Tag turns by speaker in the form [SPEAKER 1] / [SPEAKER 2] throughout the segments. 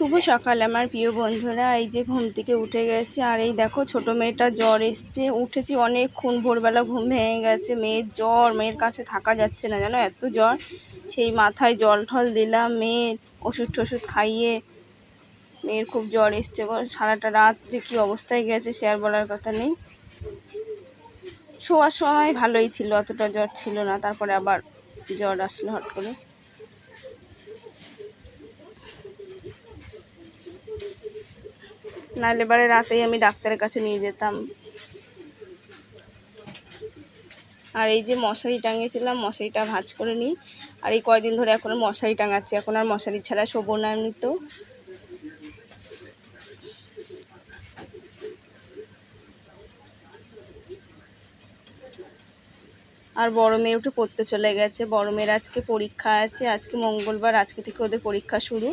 [SPEAKER 1] শুভ সকাল আমার প্রিয় বন্ধুরা। এই যে ঘুম থেকে উঠে গেছে আর এই দেখো ছোট মেয়েটা জ্বর এসছে। উঠেছি অনেকক্ষণ, ভোরবেলা ঘুম ভেঙে গেছে। মেয়ের জ্বর, মেয়ের কাছে থাকা যাচ্ছে না জানো, এত জ্বর। সেই মাথায় জল ঠল দিলাম, মেয়ের ওষুধ টষুধ খাইয়ে। মেয়ের খুব জ্বর এসছে সারাটা রাত যে কী অবস্থায় গেছে আর বলার কথা নেই। শোয়ার সময় ভালোই ছিল, অতটা জ্বর ছিল না, তারপরে আবার জ্বর আসলো হট করে। নাহলে এবারে রাতেই আমি ডাক্তারের কাছে নিয়ে যেতাম। আর এই যে মশারি টাঙিয়েছিলাম, মশারিটা ভাঁজ করে নিই। আর এই কয়দিন ধরে এখন মশারি টাঙাচ্ছি। এখন আর মশারি ছাড়া শোবো না এমনি তো। আর বড় মেয়ে উঠে পড়তে চলে গেছে। বড় মেয়ের আজকে পরীক্ষা আছে। আজকে মঙ্গলবার, আজকে থেকে ওদের পরীক্ষা শুরু।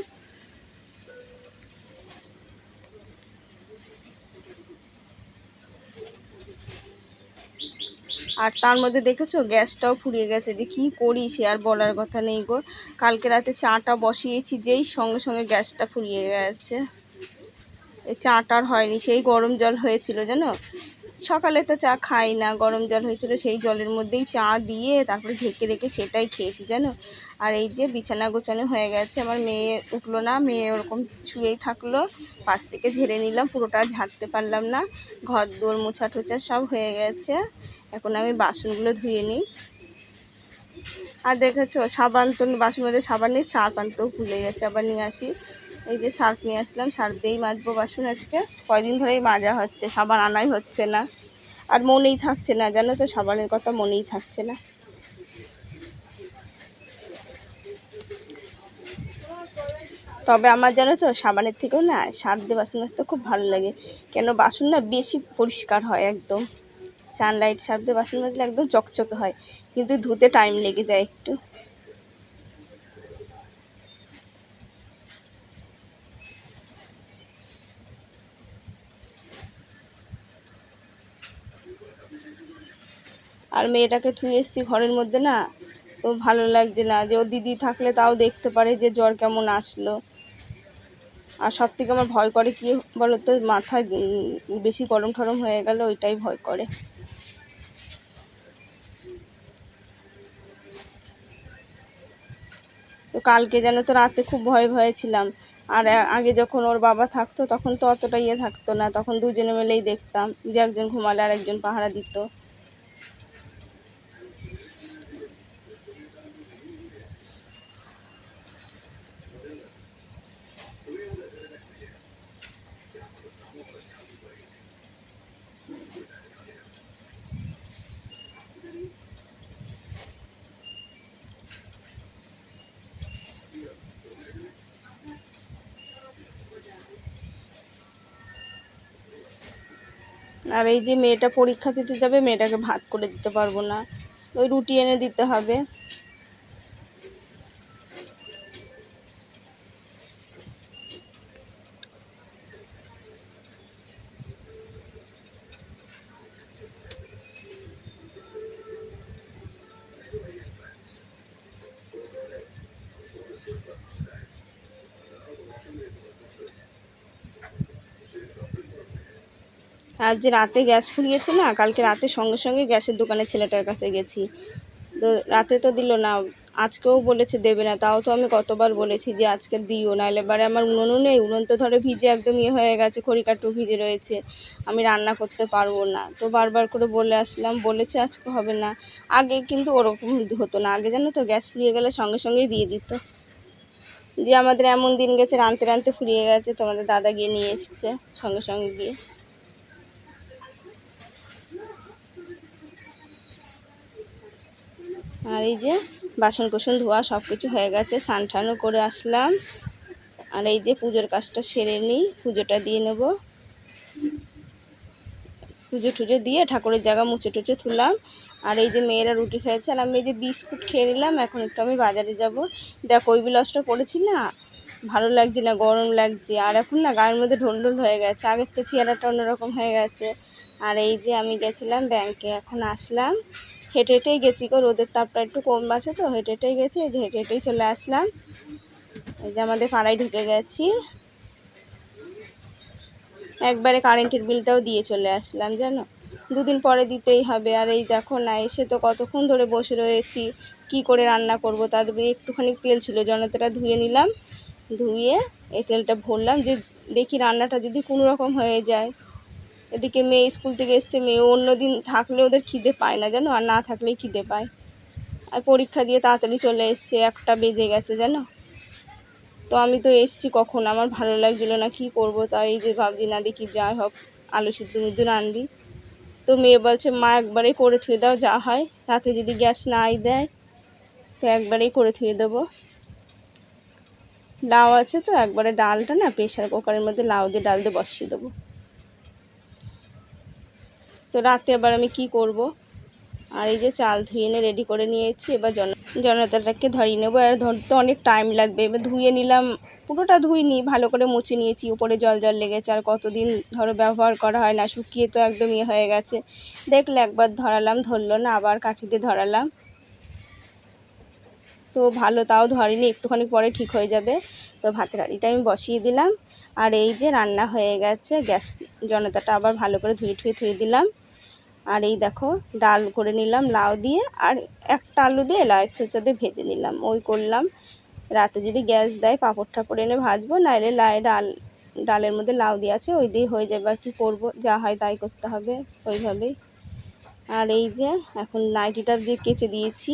[SPEAKER 1] আর তার মধ্যে দেখেছ? গ্যাসটাও ফুরিয়ে গেছে। যে কী করি সে আর বলার কথা নেই গো। কালকে রাতে চাটা বসিয়েছি, যেই সঙ্গে সঙ্গে গ্যাসটা ফুরিয়ে গেছে। এই চাটার হয়নি, সেই গরম জল হয়েছিল, জানো? সকালে তো চা খাই না, গরম জল হয়েছিল সেই জলের মধ্যেই চা দিয়ে তারপরে ঢেকে রেখে সেটাই খেয়েছি, জানো? আর এই যে বিছানা গোছানো হয়ে গেছে, আমার মেয়ে উঠল না, মেয়ে ওরকম শুয়েই থাকল, পাশ থেকে ঝেড়ে নিলাম, পুরোটা ঝাঁটতে পারলাম না, ঘর দোর মোছা টোছা সব হয়ে গেছে, এখন আমি বাসনগুলো ধুয়ে নিই। আর দেখেছ, সাবান তো, বাসন মধ্যে সাবান নেই সার্ফ তো ভুলে গেছে, আবার নিয়ে আসি। এই যে সার্ফ নিয়ে আসলাম সার্ফ দিয়েই মাজবো বাসন আজকে। কয়দিন ধরেই মাজা হচ্ছে, সাবান আনাই হচ্ছে না। আর মনেই থাকছে না, জানো তো, সাবানের কথা মনেই থাকছে না। তবে আমার জানো তো, সাবানের থেকেও না সার্ফ দিয়ে বাসন মাজতে খুব ভালো লাগে। কেন, বাসন না বেশি পরিষ্কার হয় একদম। সানলাইট সার্ফ দিয়ে বাসন মাজলে একদম চকচকে হয়, কিন্তু ধুতে টাইম লেগে যায় একটু। আর মেয়েটাকে থুয়ে এসেছি ঘরের মধ্যে না, তো ভালো লাগছে না যে ও দিদি থাকলে তাও দেখতে পারে যে জ্বর কেমন আসলো। আর সব থেকে আমার ভয় করে কি বলো তো মাথায় বেশি গরম ঠরম হয়ে গেলে ওইটাই ভয় করে। তো কালকে যেন তো রাতে খুব ভয়ে ভয়ে ছিলাম। আর আগে যখন ওর বাবা থাকতো তখন তো অতটা ইয়ে থাকতো না, তখন দুজনে মিলেই দেখতাম যে একজন ঘুমালে আর একজন পাহারা দিত। আর এই যে মেয়েটা পরীক্ষা দিতে যাবে, মেয়েটাকে ভাত করে দিতে পারব না। ওই রুটি এনে দিতে হবে। আর যে রাতে গ্যাস ফুরিয়েছে না, কালকে রাতে সঙ্গে সঙ্গে গ্যাসের দোকানে ছেলেটার কাছে গেছি। তো রাতে তো দিল না, আজকেও বলেছে দেবে না, তাও তো আমি কতবার বলেছি যে আজকে দিও নাহলে এবারে আমার উনুনও নেই, উনুন তো ধরে ভিজে একদম ইয়ে হয়ে গেছে খড়িকাটু ভিজে রয়েছে, আমি রান্না করতে পারব না। তো বারবার করে বলে আসলাম, বলেছে আজকে হবে না, আগে কিন্তু ওরকম হতো না, আগে জানো তো গ্যাস ফুরিয়ে গেলে সঙ্গে সঙ্গেই দিয়ে দিত। যে আমাদের এমন দিন গেছে রানতে রানতে ফুরিয়ে গেছে তোমাদের দাদা গিয়ে নিয়ে এসছে, সঙ্গে সঙ্গে গিয়ে। আর এই যে বাসন কোসন ধোয়া সব কিছু হয়ে গেছে স্নান টানও করে আসলাম। আর এই যে পুজোর কাজটা সেরে নিই, পুজোটা দিয়ে নেব। পুজো টুজো দিয়ে ঠাকুরের জায়গা মুছে টুচে তুললাম। আর এই যে মেয়েরা রুটি খেয়েছে, আর আমি এই যে বিস্কুট খেয়ে নিলাম, এখন একটু আমি বাজারে যাব। দেখো ওই বিলাসটা পড়েছি না? ভালো লাগছে না, গরম লাগছে। আর এখন না গায়ের মধ্যে ঢোল হয়ে গেছে। আগের তো চেহারাটা অন্যরকম হয়ে গেছে। আর এই যে আমি গেছিলাম ব্যাংকে এখন আসলাম। হেঁটে হেঁটেই গেছি গো, রোদের তাপটা একটু কম আছে তো, হেঁটে হেঁটেই গেছি, এই যে হেঁটে হেঁটেই চলে আসলাম। এই যে আমাদের পাড়ায় ঢুকে গেছি। একবারে কারেন্টের বিলটাও দিয়ে চলে আসলাম, জানো? দুদিন পরে দিতেই হবে, আর এই দেখো না, এসে তো কতক্ষণ ধরে বসে রয়েছি, কি করে রান্না করব, তার একটুখানি তেল ছিল, জনতাটা ধুয়ে নিলাম, ধুয়ে এই তেলটা ভরলাম, যে দেখি রান্নাটা যদি কোনো রকম হয়ে যায়। এদিকে মেয়ে স্কুল থেকে এসছে, মেয়ে অন্য দিন থাকলে ওদের খিদে পায় না, জানো? আর না থাকলেই খিদে পায়। আর পরীক্ষা দিয়ে তাড়াতাড়ি চলে এসছে, একটা বেজে গেছে, জানো? তো আমি তো এসছি কখন? আমার ভালো লাগছিল না, কি করব? তাই এই যে ভাবছি, না দেখি, যাই হোক, আলু সিদ্ধ মিদ্ধ রান্ধি তো মেয়ে বলছে, মা, একবারেই করে থুয়ে দাও, যা হয়। রাতে যদি গ্যাস নাই দেয়, তো একবারেই করে থুয়ে দেবো। লাউ আছে তো, একবারে ডালটা না প্রেশার কুকারের মধ্যে লাউ দিয়ে ডাল দিয়ে বসিয়ে দেবো। তো রাতে এবার আমি কি করব? আর এই যে চাল ধুয়ে এনে রেডি করে নিয়েছি, এবার জন, জনতাটাকে ধরিয়ে নেব। আর ধরতে অনেক টাইম লাগবে। এবার ধুয়ে নিলাম, পুরোটা ধুই ধুইনি, ভালো করে মুছে নিয়েছি। উপরে জল জল লেগেছে, আর কতদিন ধরো ব্যবহার করা হয় না, শুকিয়ে তো একদম ইয়ে হয়ে গেছে। দেখলে একবার ধরালাম, ধরলো না, আবার কাঠি দিয়ে ধরালাম। তো ভালো, তাও ধরেনি, একটুখানি পরে ঠিক হয়ে যাবে। তো ভাতের হাঁড়িটা আমি বসিয়ে দিলাম। আর এই যে রান্না হয়ে গেছে, গ্যাস জনতাটা আবার ভালো করে ধুয়ে ঠুয়ে ধুয়ে দিলাম। আর এই দেখো, ডাল করে নিলাম লাউ দিয়ে, আর একটা আলু দিয়ে লাউ চোচা দিয়ে ভেজে নিলাম। ওই করলাম। রাতে যদি গ্যাস দেয়, পাঁপড় ঠাপড় এনে ভাজবো, নাইলে লাই ডাল, ডালের মধ্যে লাউ দিয়ে আছে, ওই দিয়ে হয়ে যাবে। আর কি করব, যা হয় তাই করতে হবে, ওইভাবেই। আর এই যে, এখন নাইটিটা দিয়ে কেচে দিয়েছি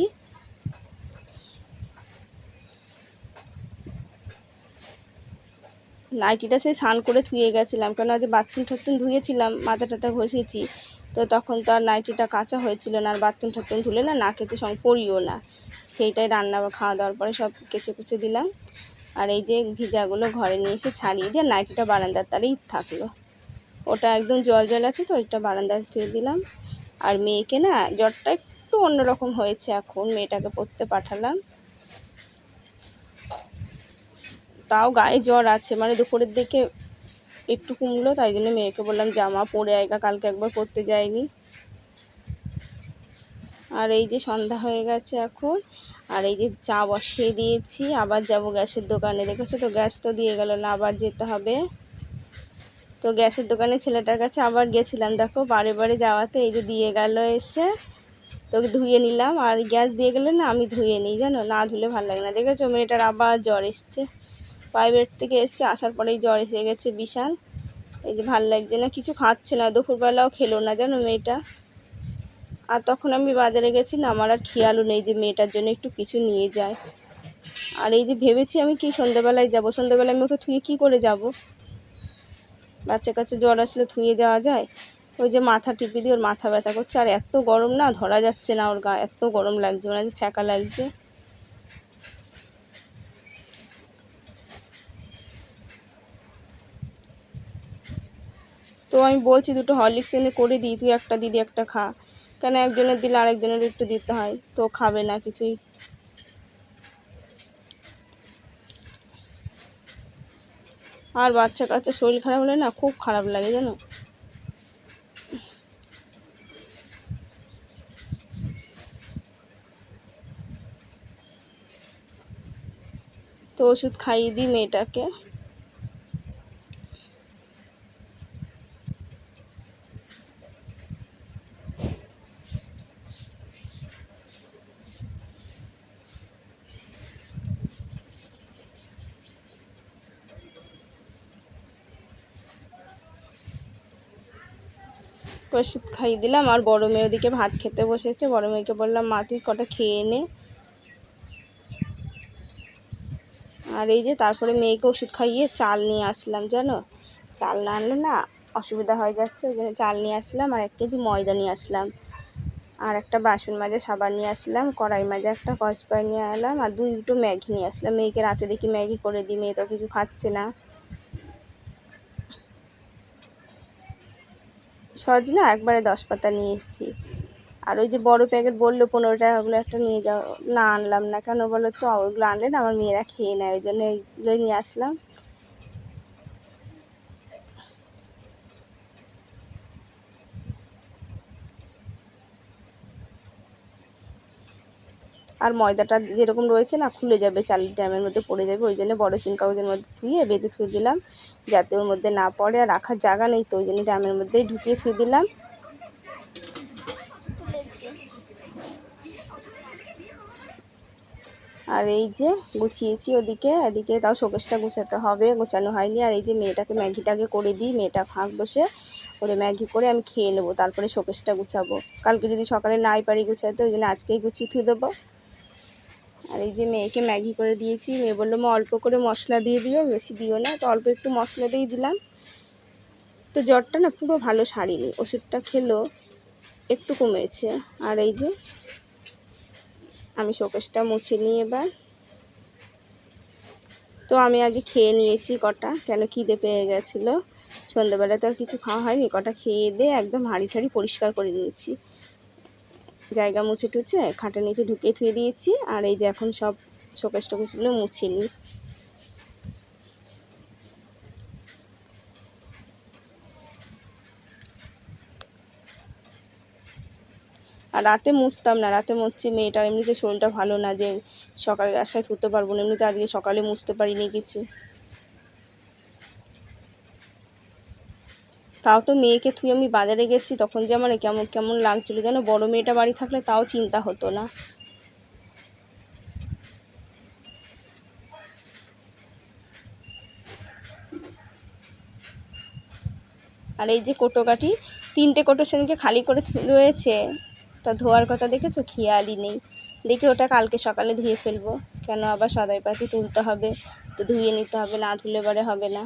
[SPEAKER 1] নাইটিটা সেই স্নান করে ধুয়ে গেছিলাম। কেন যে বাথরুম ঠাথরুম ধুয়েছিলাম, মাথা টাথা ঘষেছি। তো তখন তো আর নাইটিটা কাঁচা হয়েছিল না, আর বাথরুম ঠাথরুম ধুলে না না কেচে সঙ্গে পড়িও না। সেইটাই রান্না খাওয়া দাওয়ার পরে সব কেচে কুচে দিলাম। আর এই যে ভিজাগুলো ঘরে নিয়ে এসে ছাড়িয়ে দিয়ে নাইটিটা বারান্দার তারেই থাকল। ওটা একদম জল জল আছে তো, ওইটা বারান্দায় ধুয়ে দিলাম। আর মেয়েকে না জ্বরটা একটু অন্যরকম হয়েছে এখন, মেয়েটাকে পড়তে পাঠালাম। তাও গায়ে জ্বর আছে। মানে দুপুরের দিকে একটু কমলো তাই জন্য মেয়েকে বললাম জামা পরে আয়গা, কালকে একবার পরতে যায়নি। আর এই যে সন্ধ্যা হয়ে গেছে এখন, আর এই যে চা বসিয়ে দিয়েছি, আবার যাব গ্যাসের দোকানে। দেখেছ তো, গ্যাস তো দিয়ে গেল না, আবার যেতে হবে। তো গ্যাসের দোকানে ছেলেটার কাছে আবার গেছিলাম, দেখো, বারে বারে যাওয়াতে এই যে দিয়ে গেল এসে। তোকে ধুয়ে নিলাম, আর গ্যাস দিয়ে গেলে না আমি ধুয়ে নিই, জানো? না ধুলে ভালো লাগে না। দেখেছ, মেয়েটার আবার জ্বর এসছে। প্রাইভেট থেকে এসছে, আসার পরেই জ্বর এসে গেছে বিশাল। এই যে ভালো লাগছে না, কিছু খাচ্ছে না, দুপুরবেলাও খেলো না জানো মেয়েটা। আর তখন আমি বাজারে গেছি না আমার আর খেয়ালও নেই যে মেয়েটার জন্য একটু কিছু নিয়ে যায়। আর এই যে ভেবেছি আমি কি সন্ধ্যেবেলায় যাব, সন্ধ্যেবেলায় আমি ওকে থুয়ে কী করে যাব? বাচ্চা কাচ্চা জ্বর আসলে থুয়ে যাওয়া যায়। ওই যে মাথা টিপি দিয়ে ওর মাথা ব্যথা করছে, আর এত গরম না, ধরা যাচ্ছে না ওর গা, এত গরম লাগছে মানে ছ্যাঁকা লাগছে। তো আমি বলছি দুটো হরলিক্স এনে করে দিই, তুই একটা দিদি একটা খা। কেন একজনের দিলে আরেকজনের একটু দিতে হয়? তো খাবে না কিছুই। আর বাচ্চা কাচ্চা শরীর খারাপ হলে না খুব খারাপ লাগে, জানো? তো ওষুধ খাইয়ে দিই মেয়েটাকে। ওষুধ খাইয়ে দিলাম আর বড়ো মেয়ে ওদিকে ভাত খেতে বসেছে। বড়ো মেয়েকে বললাম, মা, তুই কটা খেয়ে নে। আর এই যে তারপরে মেয়েকে ওষুধ খাইয়ে চাল নিয়ে আসলাম, জানো? চাল না আনলে না অসুবিধা হয়ে যাচ্ছে। ওই জন্য চাল নিয়ে আসলাম আর এক কেজি ময়দা নিয়ে আসলাম। আর একটা বাসন মাজা, সাবান নিয়ে আসলাম, কড়াই মাজা, একটা কসপাই নিয়ে এলাম আর দুই দুটো ম্যাগি নিয়ে আসলাম। মেয়েকে রাতে দেখি ম্যাগি করে দিই, মেয়ে তো কিছু খাচ্ছে না। সজনা একবারে দশ পাতা নিয়ে এসেছি। আর ওই যে বড় প্যাকেট বলল, পনেরো টাকা ওগুলো একটা নিয়ে যাও। না, আনলাম না। কেন বলো তো? ওইগুলো আনলে না আমার মেয়েরা খেয়ে নেয়। ওই জন্য এইগুলোই নিয়ে আসলাম। আর ময়দাটা যেরকম রয়েছে না খুলে যাবে চালের ড্যামের মধ্যে পড়ে যাবে ওই জন্য বড় চিন কাগজের মধ্যে ধুয়ে বেঁধে থুয়ে দিলাম যাতে ওর মধ্যে না পড়ে আর রাখার জায়গা নেই তো ওই জন্য ড্যামের মধ্যেই ঢুকিয়ে থুয়ে দিলাম। আর এই যে গুছিয়েছি ওদিকে এদিকে তাও শোকেসটা গুছাতে হবে গোছানো হয়নি আর এই যে মেয়েটাকে ম্যাগিটাকে করে দিই মেয়েটা ফাঁক বসে করে ম্যাগি করে আমি খেয়ে নেব তারপরে শোকেসটা গুছাবো। কালকে যদি সকালে নাই পারি গুছাতে ওই জন্য আজকেই গুছিয়ে থুয়ে দেবো। আর এই যে মেয়েকে ম্যাগি করে দিয়েছি, মেয়ে বলল, মা, অল্প করে মশলা দিয়ে দিও, বেশি দিও না। তো অল্প একটু মশলা দিয়ে দিলাম। তো জ্বরটা না পুরো ভালো সারিনি, ওষুধটা খেলো, একটু কমেছে। আর এই যে আমি শোকেসটা মুছে নিই এবার। তো আমি আগে খেয়ে নিয়েছি কটা, কেন খিদে পেয়ে গেছিল। সন্ধ্যেবেলা তো আর কিছু খাওয়া হয়নি, কটা খেয়ে দিয়ে একদম হাঁড়ি ঠাড়ি পরিষ্কার করে নিয়েছি। জায়গা মুছে টুছে খাটের নিচে ঢুকিয়ে থুয়ে দিয়েছি, আর এই যে এখন সব শোকেস টোকেসগুলো মুছে নিই। আর রাতে মুছতাম না, রাতে মুছছি মেয়েটার এমনিতে শরীরটা ভালো না যে সকালের আশায় ধুতে পারব না, এমনিতে আজকে সকালে মুছতে পারিনি কিছু। তাও তো মেয়েকে থুয়ে আমি বাজারে গেছি, তখন যে আমার কেমন কেমন লাগছিল যেন বড় মেয়েটা বাড়ি থাকলে তাও চিন্তা হতো না। আর এই যে কোটোকাঠি তিনটে কোটো সেদিনকে খালি করে রয়েছে। তা ধোয়ার কথা দেখেছ? খেয়ালই নেই। দেখি ওটা কালকে সকালে ধুয়ে ফেলব। কেন আবার সদাই পাতি তুলতে হবে? তো ধুয়ে নিতে হবে, না ধুলে পরে হবে না।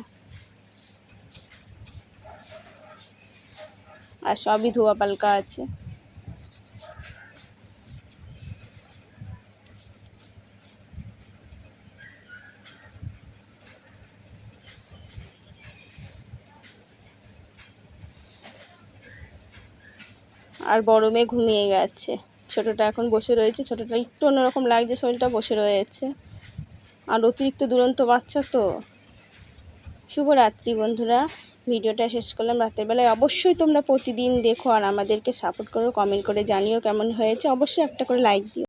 [SPEAKER 1] আর সবই ধোয়া পালকা আছে। আর বড় মেয়ে ঘুমিয়ে গেছে। ছোটোটা এখন বসে রয়েছে। ছোটোটা একটু অন্যরকম লাগছে, শরীরটা বসে রয়েছে। আর অতিরিক্ত দুরন্ত বাচ্চা তো। শুভরাত্রি বন্ধুরা। ভিডিওটা শেষ করলাম রাতের বেলায় অবশ্যই তোমরা প্রতিদিন দেখো আর আমাদেরকে সাপোর্ট করো কমেন্ট করে জানিও কেমন হয়েছে। অবশ্যই একটা করে লাইক দিও।